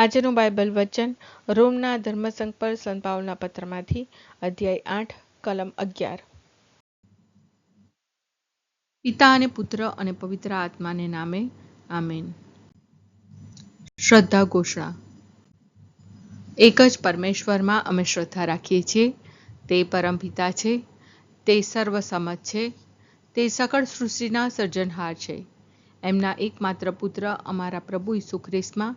આજનું બાઇબલ વચન રોમના ધર્મસંઘ પર સંત પત્રમાંથી, અધ્યાય આઠ, કલમ અગિયાર. પિતા અને પુત્ર અને પવિત્ર આત્માને નામે, આમેન. શ્રદ્ધા ઘોષણા. એક જ પરમેશ્વરમાં અમે શ્રદ્ધા રાખીએ છીએ, તે પરમપિતા છે, તે સર્વસમત છે, તે સકળ સૃષ્ટિના સર્જનહાર છે. એમના એકમાત્ર પુત્ર અમારા પ્રભુ ઈસુ ખ્રિસ્તમાં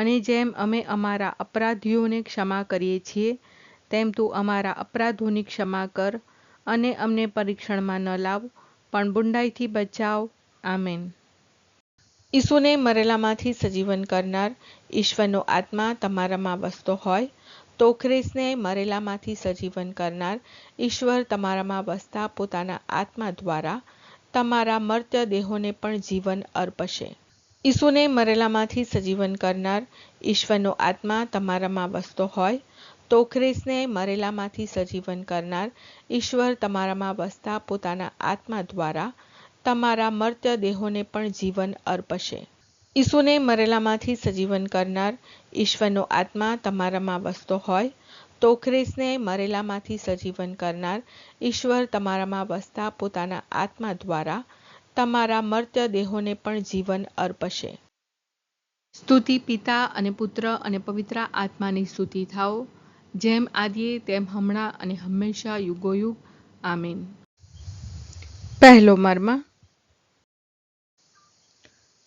અને જેમ અમે અમારા અપરાધીઓને ક્ષમા કરીએ છીએ, તેમ તું અમારા અપરાધોની ક્ષમા કર અને અમને પરીક્ષણમાં ન લાવ, પણ બુંડાઈથી બચાવ. આમેન. ઈસુને મરેલામાંથી સજીવન કરનાર ઈશ્વરનો આત્મા તમારામાં વસતો હોય, તો ખ્રિસ્તને મરેલામાંથી સજીવન કરનાર ઈશ્વર તમારામાં વસતા પોતાના આત્મા દ્વારા તમારા મર્ત્ય દેહોને પણ જીવન અર્પશે. ઈસુને મરેલામાંથી સજીવન કરનાર ઈશ્વરનો આત્મા તમારામાં વસતો હોય, તો ખ્રિસ્તને મરેલામાંથી સજીવન કરનાર ઈશ્વર તમારામાં વસતા પોતાના આત્મા દ્વારા તમારા મર્ત્ય દેહોને પણ જીવન અર્પશે. ઈસુને મરેલામાંથી સજીવન કરનાર ઈશ્વરનો આત્મા તમારામાં વસતો હોય, તો ખ્રિસ્તને મરેલામાંથી સજીવન કરનાર ઈશ્વર તમારામાં વસતા પોતાના આત્મા દ્વારા તમારા મર્ત્યદેહોને પણ જીવન અર્પશે. સ્તુતિ પિતા અને પુત્ર અને પવિત્ર આત્માની સ્તુતિ થાઓ. જેમ આદિએ તેમ હમણાં અને હંમેશા યુગોયુગ. આમીન. પહેલો મર્મ.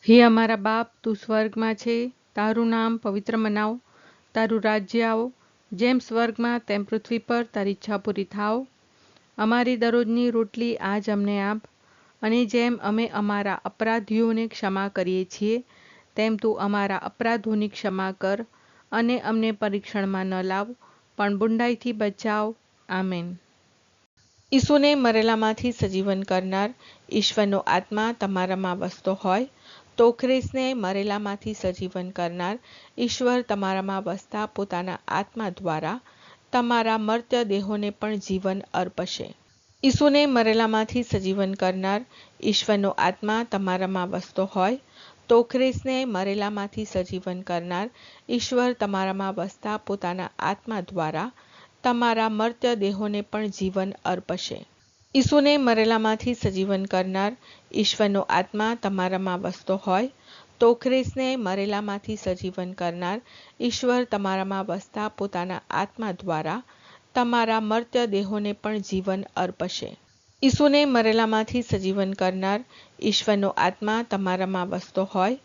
હે અમારા બાપ તું સ્વર્ગમાં છે. તારું નામ પવિત્ર મનાવ. તારું રાજ્ય આવો. જેમ સ્વર્ગમાં તેમ પૃથ્વી પર તારી ઈચ્છા પૂરી થાવ અમારી દરરોજની રોટલી આજ અમને આપ. અને જેમ અમે અમારા અપરાધીઓને ક્ષમા કરીએ છીએ, તેમ તું અમારા અપરાધોની ક્ષમા કર અને અમને પરીક્ષણમાં ન લાવ, પણ બુંડાઈથી બચાવ. આમેન. ઈસુને મરેલામાંથી સજીવન કરનાર ઈશ્વરનો આત્મા તમારામાં વસતો હોય, તો ખ્રિસ્તને મરેલામાંથી સજીવન કરનાર ઈશ્વર તમારામાં વસતા પોતાના આત્મા દ્વારા તમારા મર્ત્ય દેહોને પણ જીવન અર્પશે. ઈસુને મરેલામાંથી સજીવન કરનાર ઈશ્વરનો આત્મા તમારામાં વસતો હોય, તો ખ્રિસ્તને મરેલામાંથી સજીવન કરનાર ઈશ્વર તમારામાં વસતા પોતાના આત્મા દ્વારા તમારા મર્ત્ય દેહોને પણ જીવન અર્પશે. ઈસુને મરેલામાંથી સજીવન કરનાર ઈશ્વરનો આત્મા તમારામાં વસતો હોય, તો ખ્રિસ્તને મરેલામાંથી સજીવન કરનાર ઈશ્વર તમારામાં વસતા પોતાના આત્મા દ્વારા તમારા મર્ત્યદેહોને પણ જીવન અર્પશે. ઈસુને મરેલામાંથી સજીવન કરનાર ઈશ્વરનો આત્મા તમારામાં વસતો હોય,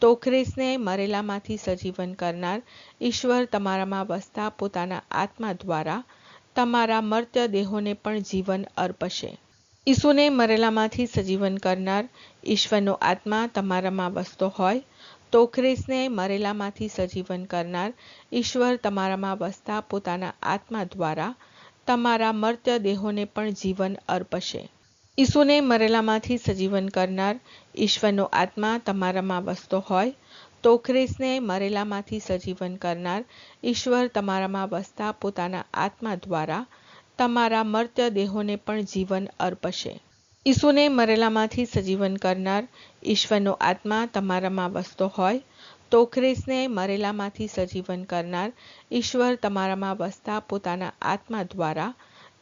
તો ખ્રિસ્તને મરેલામાંથી સજીવન કરનાર ઈશ્વર તમારામાં વસતા પોતાના આત્મા દ્વારા તમારા મર્ત્યદેહોને પણ જીવન અર્પશે. ઈસુને મરેલામાંથી સજીવન કરનાર ઈશ્વરનો આત્મા તમારામાં વસતો હોય તો ખ્રિસ્તને મરેલામાંથી સજીવન કરનાર ઈશ્વર તમારામાં વસતા પોતાના આત્મા દ્વારા તમારા મર્ત્ય દેહોને પણ જીવન અર્પશે. ઈસુને મરેલામાંથી સજીવન કરનાર ઈશ્વરનો આત્મા તમારામાં વસતો હોય, તો ખ્રિસ્તને મરેલામાંથી સજીવન કરનાર ઈશ્વર તમારામાં વસતા પોતાના આત્મા દ્વારા તમારા મર્ત્ય દેહોને પણ જીવન અર્પશે. ઈસુને મરેલામાંથી સજીવન કરનાર ઈશ્વરનો આત્મા તમારામાં વસતો હોય, તો ખ્રિસ્તને મરેલામાંથી સજીવન કરનાર ઈશ્વર તમારામાં વસતા પોતાના આત્મા દ્વારા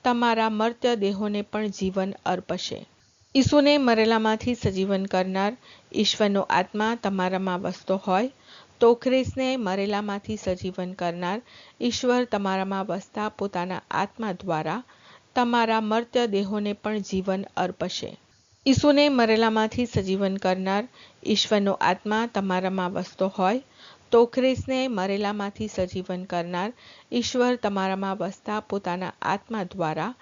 તમારા મર્ત્ય દેહોને પણ જીવન અર્પશે. ઈસુને મરેલામાંથી સજીવન કરનાર ઈશ્વરનો આત્મા તમારામાં વસતો હોય, તો ખ્રિસ્તને મરેલામાંથી સજીવન કરનાર ઈશ્વર તમારામાં વસતા પોતાના આત્મા દ્વારા તમારા મર્ત્ય દેહોને પણ જીવન અર્પશે. ઈસુને મરેલામાંથી સજીવન કરનાર ઈશ્વરનો આત્મા તમારામાં વસતો હોય, તો ખ્રિસ્તને મરેલામાંથી સજીવન કરનાર ઈશ્વર તમારામાં વસતા પોતાના આત્મા દ્વારા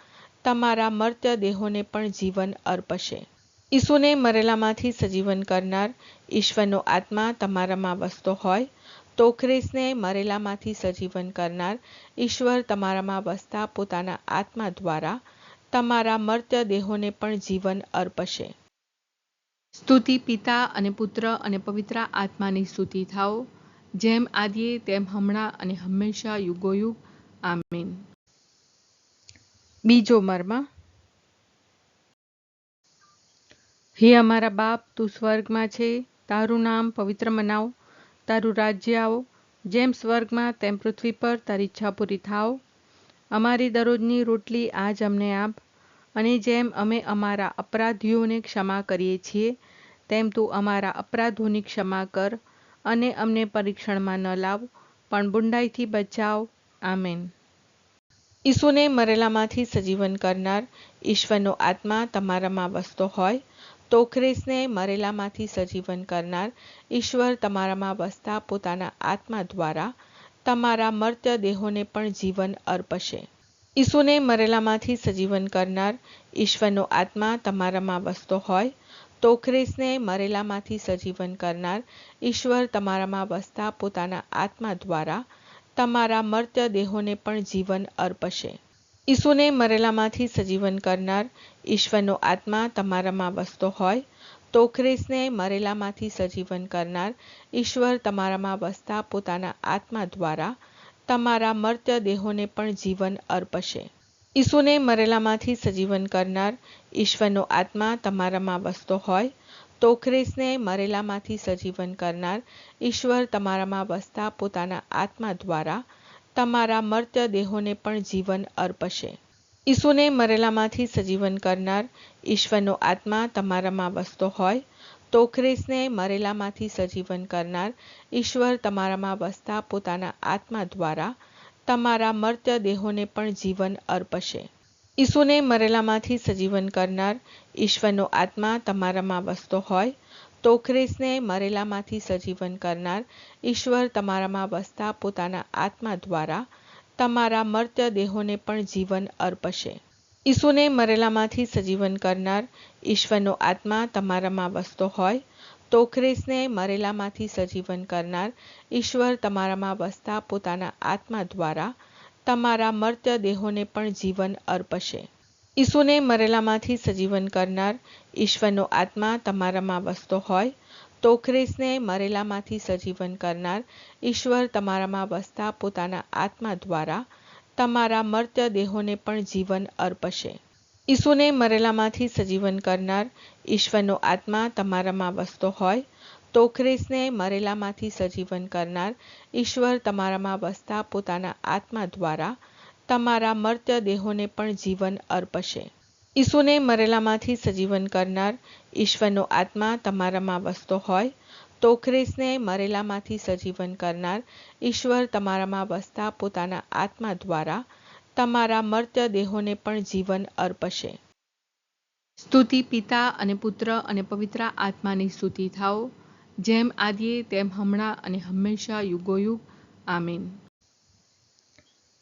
તમારા મર્ત્ય દેહોને પણ જીવન અર્પશે. ઈસુને મરેલામાંથી સજીવન કરનાર ઈશ્વરનો આત્મા તમારામાં વસતો હોય તો ખ્રિસ્તને મરેલામાંથી સજીવન કરનાર ઈશ્વર તમારામાં વસતા પોતાના આત્મા દ્વારા તમારા મર્ત્ય દેહોને પણ જીવન અર્પશે. સ્તુતિ પિતા અને પુત્ર અને પવિત્ર આત્માની સ્તુતિ થાઓ. જેમ આદિએ, તેમ હમણાં અને હંમેશા યુગોયુગ. આમીન. બીજો મર્મ. હે અમારા બાપ, તું સ્વર્ગમાં છે. તારું નામ પવિત્ર મનાવ. તારું રાજ્ય આવો. જેમ સ્વર્ગમાં તેમ પૃથ્વી પર તારી ઈચ્છા પૂરી થાવ અમારી દરરોજની રોટલી આજ અમને આપ. અને જેમ અમે અમારા અપરાધીઓને ક્ષમા કરીએ છીએ, તેમ તું અમારા અપરાધોની ક્ષમા કર અને અમને પરીક્ષણમાં ન લાવ, પણ બુંડાઈથી બચાવ. આમેન. ઈસુને મરેલામાંથી સજીવન કરનાર ઈશ્વરનો આત્મા તમારામાં વસતો હોય તો ખ્રિસ્તને મરેલામાંથી સજીવન કરનાર ઈશ્વર તમારામાં વસતા પોતાના આત્મા દ્વારા તમારા મર્ત્ય દેહોને પણ જીવન અર્પશે. ઈસુને મરેલામાંથી સજીવન કરનાર ઈશ્વરનો આત્મા તમારામાં વસતો હોય, તો ખ્રિસ્તને મરેલામાંથી સજીવન કરનાર ઈશ્વર તમારામાં વસતા પોતાના આત્મા દ્વારા તમારા મર્ત્ય દેહોને પણ જીવન અર્પશે. ઈસુને મરેલામાંથી સજીવન કરનાર ઈશ્વરનો આત્મા તમારામાં વસતો હોય, તો ખ્રિસ્તને મરેલામાંથી સજીવન કરનાર ઈશ્વર તમારામાં વસતા પોતાના આત્મા દ્વારા તમારા મર્ત્ય દેહોને પણ જીવન અર્પશે. ઈસુને મરેલામાંથી સજીવન કરનાર ઈશ્વરનો આત્મા તમારામાં વસતો હોય, તો ખ્રિસ્તને મરેલામાંથી સજીવન કરનાર ઈશ્વર તમારામાં વસતા પોતાના આત્મા દ્વારા તમારા મર્ત્ય દેહોને પણ જીવન અર્પશે. ઈસુને મરેલામાંથી સજીવન કરનાર ઈશ્વરનો આત્મા તમારામાં વસતો હોય, તો ખ્રિસ્તને મરેલામાંથી સજીવન કરનાર ઈશ્વર તમારામાં વસતા પોતાના આત્મા દ્વારા તમારા મર્ત્ય દેહોને પણ જીવન અર્પશે. ઈસુને મરેલામાંથી સજીવન કરનાર ઈશ્વરનો આત્મા તમારામાં વસતો હોય તો મરેલામાંથી સજીવન કરનાર ઈશ્વર તમારામાં વસતા પોતાના આત્મા દ્વારા તમારા મર્ત્ય દેહોને પણ જીવન અર્પશે. ઈસુને મરેલામાંથી સજીવન કરનાર ઈશ્વરનો આત્મા તમારામાં વસતો હોય, તો મરેલામાંથી સજીવન કરનાર ઈશ્વર તમારામાં વસતા પોતાના આત્મા દ્વારા તમારા મર્ત્ય દેહોને પણ જીવન અર્પશે. ઈસુને મરેલામાંથી સજીવન કરનાર ઈશ્વરનો આત્મા તમારામાં વસતો હોય, તો ખ્રિસ્તને મરેલામાંથી સજીવન કરનાર ઈશ્વર તમારામાં વસતા પોતાના આત્મા દ્વારા તમારા મર્ત્ય દેહોને પણ જીવન અર્પશે. ઈસુને મરેલામાંથી સજીવન કરનાર ઈશ્વરનો આત્મા તમારામાં વસતો હોય, તો ખ્રિસ્તને મરેલામાંથી સજીવન કરનાર ઈશ્વર તમારામાં વસતા પોતાના આત્મા દ્વારા તમારા મર્ત્યદેહોને પણ જીવન અર્પશે. ઈસુને મરેલામાંથી સજીવન કરનાર ઈશ્વરનો આત્મા તમારામાં વસતો હોય, તો ખ્રિસ્તને મરેલામાંથી સજીવન કરનાર ઈશ્વર તમારામાં વસતા પોતાના આત્મા દ્વારા તમારા મર્ત્યદેહોને પણ જીવન અર્પશે. સ્તુતિ પિતા અને પુત્ર અને પવિત્ર આત્માની સ્તુતિ થાઓ, જેમ આદિએ તેમ હમણાં અને હંમેશા યુગોયુગ. આમીન.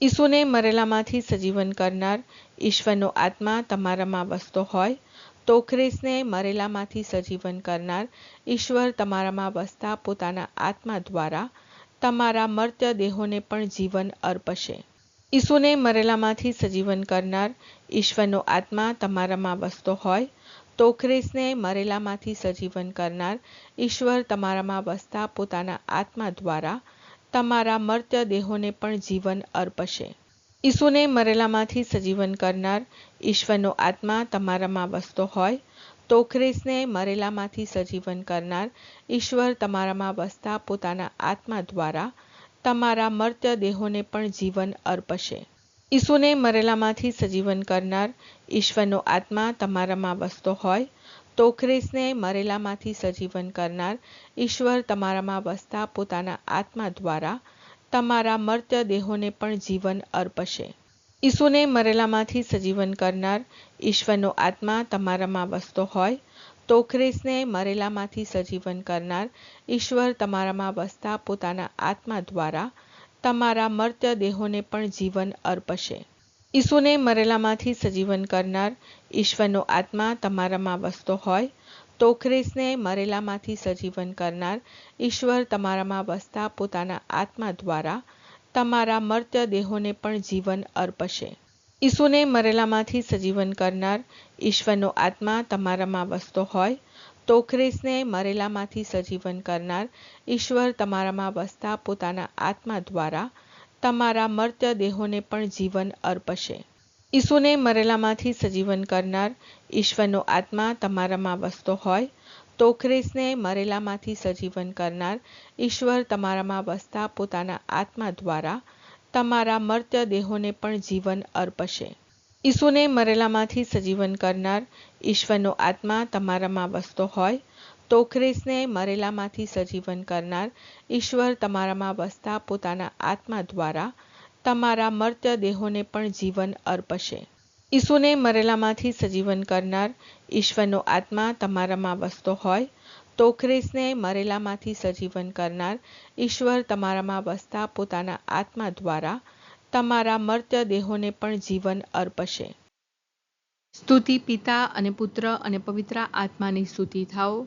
ઈસુને મરેલામાંથી સજીવન કરનાર ઈશ્વરનો આત્મા તમારામાં વસતો હોય, તો ખ્રિસ્તને મરેલામાંથી સજીવન કરનાર ઈશ્વર તમારામાં વસતા પોતાના આત્મા દ્વારા તમારા મર્ત્ય દેહોને પણ જીવન અર્પશે. ઈસુને મરેલામાંથી સજીવન કરનાર ઈશ્વરનો આત્મા તમારામાં વસતો હોય, તો ખ્રિસ્તને મરેલામાંથી સજીવન કરનાર ઈશ્વર તમારામાં વસતા પોતાના આત્મા દ્વારા તમારા મર્ત્ય દેહોને પણ જીવન અર્પશે. ઈસુને મરેલામાંથી સજીવન કરનાર ઈશ્વરનો આત્મા તમારામાં વસતો હોય, તો ખ્રિસ્તને મરેલામાંથી સજીવન કરનાર ઈશ્વર તમારામાં વસતા પોતાના આત્મા દ્વારા તમારા મર્ત્ય દેહોને પણ જીવન અર્પશે. ઈસુને મરેલામાંથી સજીવન કરનાર ઈશ્વરનો આત્મા તમારામાં વસતો હોય તો ખ્રિસ્તને મરેલામાંથી સજીવન કરનાર ઈશ્વર તમારામાં વસતા પોતાના આત્મા દ્વારા તમારા મર્ત્ય દેહોને પણ જીવન અર્પશે. ઈસુને મરેલામાંથી સજીવન કરનાર ઈશ્વરનો આત્મા તમારામાં વસતો હોય, તો ખ્રિસ્તને મરેલામાંથી સજીવન કરનાર ઈશ્વર તમારામાં વસતા પોતાના આત્મા દ્વારા તમારા મર્ત્ય દેહોને પણ જીવન અર્પશે. ઈસુને મરેલામાંથી સજીવન કરનાર ઈશ્વરનો આત્મા તમારામાં વસતો હોય, તો ખ્રિસ્તને મરેલામાંથી સજીવન કરનાર ઈશ્વર તમારામાં વસતા પોતાના આત્મા દ્વારા તમારા મર્ત્ય દેહોને પણ જીવન અર્પશે. ઈસુને મરેલામાંથી સજીવન કરનાર ઈશ્વરનો આત્મા તમારામાં વસતો હોય, તો ખ્રિસ્તને મરેલામાંથી સજીવન કરનાર ઈશ્વર તમારામાં વસતા પોતાના આત્મા દ્વારા તમારા મર્ત્ય દેહોને પણ જીવન અર્પશે. ઈસુને મરેલામાંથી સજીવન કરનાર ઈશ્વરનો આત્મા તમારામાં વસતો હોય, તો ખ્રિસ્તને મરેલામાંથી સજીવન કરનાર ઈશ્વર તમારામાં વસતા પોતાના આત્મા દ્વારા તમારા મર્ત્ય દેહોને પણ જીવન અર્પશે. ઈસુને મરેલામાંથી સજીવન કરનાર ઈશ્વરનો આત્મા તમારામાં વસતો હોય તો ખ્રિસ્તને મરેલામાંથી સજીવન કરનાર ઈશ્વર તમારામાં વસતા પોતાના આત્મા દ્વારા તમારા મર્ત્ય દેહોને પણ જીવન અર્પશે. ઈસુને મરેલામાંથી સજીવન કરનાર ઈશ્વરનો આત્મા તમારામાં વસતો હોય, તો ખ્રિસ્તને મરેલામાંથી સજીવન કરનાર ઈશ્વર તમારામાં વસતા પોતાના આત્મા દ્વારા તમારા મર્ત્ય દેહોને પણ જીવન અર્પશે. સ્તુતિ પિતા અને પુત્ર અને પવિત્ર આત્માની સ્તુતિ થાઓ.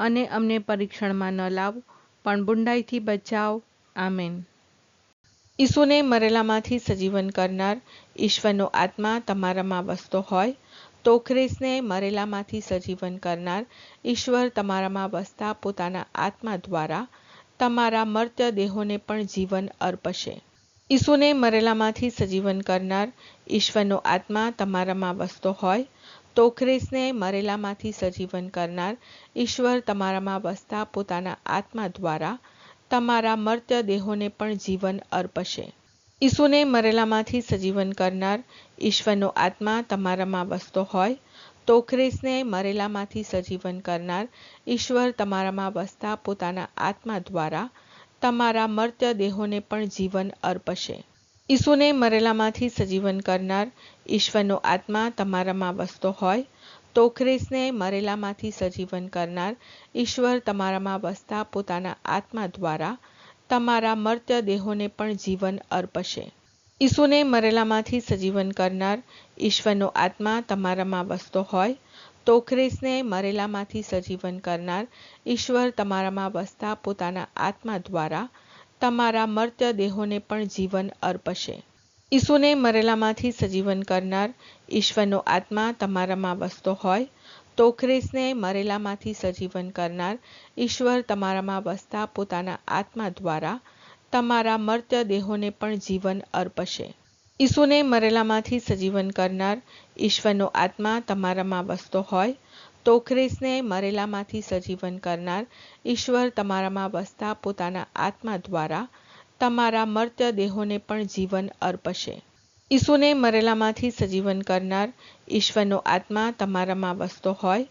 અને અમને પરીક્ષણમાં ન લાવ, પણ બુંડાઈથી બચાવ. આમેન. ઈસુને મરેલામાંથી સજીવન કરનાર ઈશ્વરનો આત્મા તમારામાં વસતો હોય, તો ખ્રિસ્તને મરેલામાંથી સજીવન કરનાર ઈશ્વર તમારામાં વસતા પોતાના આત્મા દ્વારા તમારા મર્ત્ય દેહોને પણ જીવન અર્પશે. ઈસુને મરેલામાંથી સજીવન કરનાર ઈશ્વરનો આત્મા તમારામાં વસતો હોય તો ખ્રિસ્તને મરેલામાંથી સજીવન કરનાર ઈશ્વર તમારામાં વસતા પોતાના આત્મા દ્વારા તમારા મર્ત્ય દેહોને પણ જીવન અર્પશે. ઈસુને મરેલામાંથી સજીવન કરનાર ઈશ્વરનો આત્મા તમારામાં વસતો હોય, તો ખ્રિસ્તને મરેલામાંથી સજીવન કરનાર ઈશ્વર તમારામાં વસતા પોતાના આત્મા દ્વારા તમારા મર્ત્ય દેહોને પણ જીવન અર્પશે. ઈસુને મરેલામાંથી સજીવન કરનાર ઈશ્વરનો આત્મા તમારામાં વસતો હોય, તો ખ્રિસ્તને મરેલામાંથી સજીવન કરનાર ઈશ્વર તમારામાં વસતા પોતાના આત્મા દ્વારા તમારા મર્ત્ય દેહોને પણ જીવન અર્પશે. ઈસુને મરેલામાંથી સજીવન કરનાર ઈશ્વરનો આત્મા તમારામાં વસતો હોય, તો ખ્રિસ્તને મરેલામાંથી સજીવન કરનાર ઈશ્વર તમારામાં વસતા પોતાના આત્મા દ્વારા તમારા મર્ત્ય દેહોને પણ જીવન અર્પશે. ઈસુને મરેલામાંથી સજીવન કરનાર ઈશ્વરનો આત્મા તમારામાં વસતો હોય, તો ખ્રિસ્તને મરેલામાંથી સજીવન કરનાર ઈશ્વર તમારામાં વસતા પોતાના આત્મા દ્વારા તમારા મર્ત્યદેહોને પણ જીવન અર્પશે. ઈસુને મરેલામાંથી સજીવન કરનાર ઈશ્વરનો આત્મા તમારામાં વસતો હોય તો ખ્રિસ્તને મરેલામાંથી સજીવન કરનાર ઈશ્વર તમારામાં વસતા પોતાના આત્મા દ્વારા તમારા મર્ત્ય દેહોને પણ જીવન અર્પશે. ઈસુને મરેલામાંથી સજીવન કરનાર ઈશ્વરનો આત્મા તમારામાં વસતો હોય,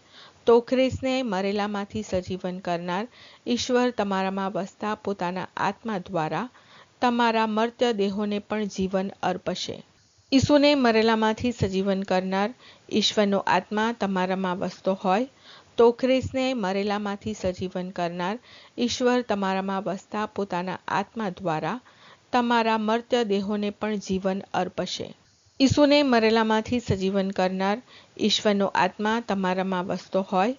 તો ખ્રિસ્તને મરેલામાંથી સજીવન કરનાર ઈશ્વર તમારામાં વસતા પોતાના આત્મા દ્વારા તમારા મર્ત્ય દેહોને પણ જીવન અર્પશે. ઈસુને મરેલામાંથી સજીવન કરનાર ઈશ્વરનો આત્મા તમારામાં વસતો હોય, તો ખ્રિસ્તને મરેલામાંથી સજીવન કરનાર ઈશ્વર તમારામાં વસતા પોતાના આત્મા દ્વારા તમારા મર્ત્ય દેહોને પણ જીવન અર્પશે. ઈસુને મરેલામાંથી સજીવન કરનાર ઈશ્વરનો આત્મા તમારામાં વસતો હોય,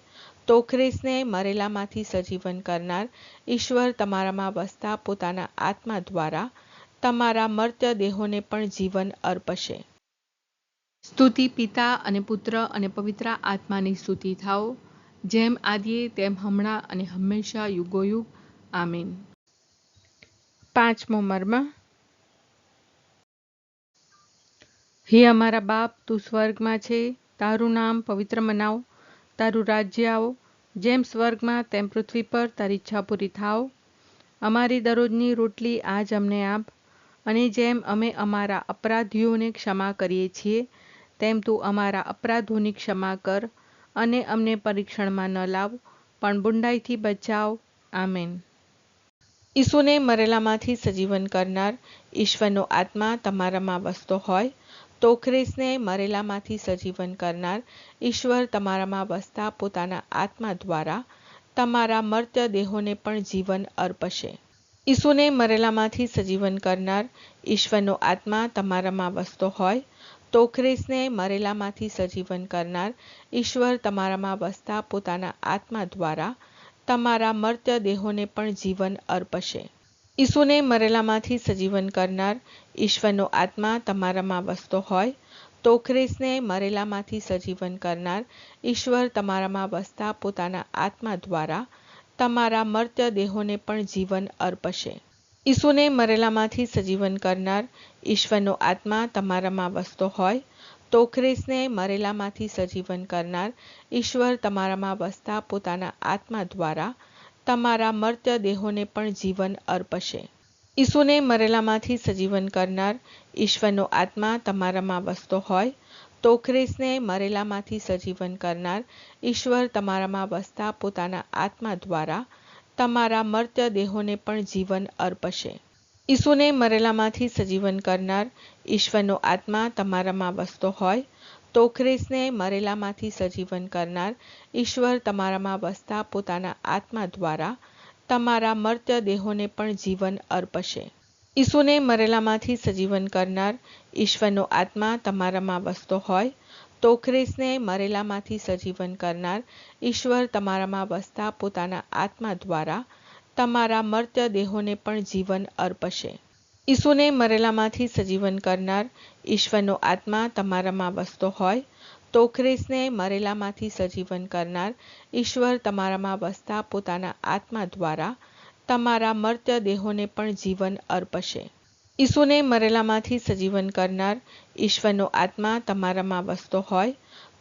તો ખ્રિસ્તને મરેલામાંથી સજીવન કરનાર ઈશ્વર તમારામાં વસતા પોતાના આત્મા દ્વારા તમારા મર્ત્યદેહોને પણ જીવન અર્પશે. સ્તુતિ પિતા અને પુત્ર અને પવિત્ર આત્માની સ્તુતિ થાઓ. જેમ આદિએ તેમ હમણાં અને હંમેશા યુગોયુગ. આમીન. પાંચમો મર્મ. હે અમારા બાપ તું સ્વર્ગમાં છે. તારું નામ પવિત્ર મનાવ. તારું રાજ્ય આવો. જેમ સ્વર્ગમાં તેમ પૃથ્વી પર તારી ઈચ્છા પૂરી થાવ અમારી દરરોજની રોટલી આજ અમને આપ. અને જેમ અમે અમારા અપરાધીઓને ક્ષમા કરીએ છીએ, તેમ તું અમારા અપરાધોની ક્ષમા કર અને અમને પરીક્ષણમાં ન લાવ, પણ બુંડાઈથી બચાવ. આમેન. ઈસુને મરેલામાંથી સજીવન કરનાર ઈશ્વરનો આત્મા તમારામાં વસતો હોય, તો ખ્રિસ્તને મરેલામાંથી સજીવન કરનાર ઈશ્વર તમારામાં વસતા પોતાના આત્મા દ્વારા તમારા મર્ત્ય દેહોને પણ જીવન અર્પશે. ઈસુને મરેલામાંથી સજીવન કરનાર ઈશ્વરનો આત્મા તમારામાં વસતો હોય, તો ખ્રિસ્તને મરેલામાંથી સજીવન કરનાર ઈશ્વર તમારામાં વસતા પોતાના આત્મા દ્વારા તમારા મર્ત્ય દેહોને પણ જીવન અર્પશે. ઈસુને મરેલામાંથી સજીવન કરનાર ઈશ્વરનો આત્મા તમારામાં વસતો હોય, તો ખ્રિસ્તને મરેલામાંથી સજીવન કરનાર ઈશ્વર તમારામાં વસતા પોતાના આત્મા દ્વારા તમારા મર્ત્યદેહોને પણ જીવન અર્પશે. ઈસુને મરેલામાંથી સજીવન કરનાર ઈશ્વરનો આત્મા તમારામાં વસતો હોય, તો ખ્રિસ્તને મરેલામાંથી સજીવન કરનાર ઈશ્વર તમારામાં વસતા પોતાના આત્મા દ્વારા તમારા મર્ત્યદેહોને પણ જીવન અર્પશે. ઈસુને મરેલામાંથી સજીવન કરનાર ઈશ્વરનો આત્મા તમારામાં વસતો હોય તો ખ્રિસ્તને મરેલામાંથી સજીવન કરનાર ઈશ્વર તમારામાં વસતા પોતાના આત્મા દ્વારા તમારા મર્ત્ય દેહોને પણ જીવન અર્પશે. ઈસુને મરેલામાંથી સજીવન કરનાર ઈશ્વરનો આત્મા તમારામાં વસતો હોય, તો ખ્રિસ્તને મરેલામાંથી સજીવન કરનાર ઈશ્વર તમારામાં વસતા પોતાના આત્મા દ્વારા તમારા મર્ત્ય દેહોને પણ જીવન અર્પશે. ઈસુને મરેલામાંથી સજીવન કરનાર ઈશ્વરનો આત્મા તમારામાં વસતો હોય, તો ખ્રિસ્તને મરેલામાંથી સજીવન કરનાર ઈશ્વર તમારામાં વસતા પોતાના આત્મા દ્વારા તમારા મર્ત્ય દેહોને પણ જીવન અર્પશે. ઈસુને મરેલામાંથી સજીવન કરનાર ઈશ્વરનો આત્મા તમારામાં વસતો હોય, તો ખ્રિસ્તને મરેલામાંથી સજીવન કરનાર ઈશ્વર તમારામાં વસતા પોતાના આત્મા દ્વારા તમારા મર્ત્ય દેહોને પણ જીવન અર્પશે. ઈસુને મરેલામાંથી સજીવન કરનાર ઈશ્વરનો આત્મા તમારામાં વસતો હોય,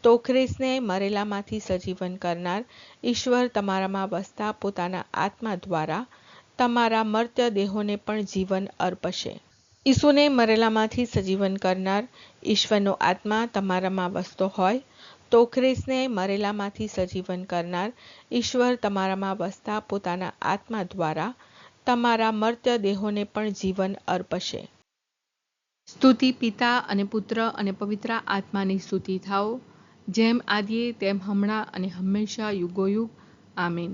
તો ખ્રિસ્તને મરેલામાંથી સજીવન કરનાર ઈશ્વર તમારામાં વસતા પોતાના આત્મા દ્વારા તમારા મર્ત્ય દેહોને પણ જીવન અર્પશે. ઈસુને મરેલામાંથી સજીવન કરનાર ઈશ્વરનો આત્મા તમારામાં વસતો હોય તો મરેલામાંથી સજીવન કરનાર ઈશ્વર તમારામાં વસતા પોતાના આત્મા દ્વારા તમારા મર્ત્ય દેહોને પણ જીવન અર્પશે. સ્તુતિ પિતા અને પુત્ર અને પવિત્ર આત્માની સ્તુતિ થાઓ. જેમ આદિએ, તેમ હમણાં અને હંમેશા યુગોયુગ. આમીન.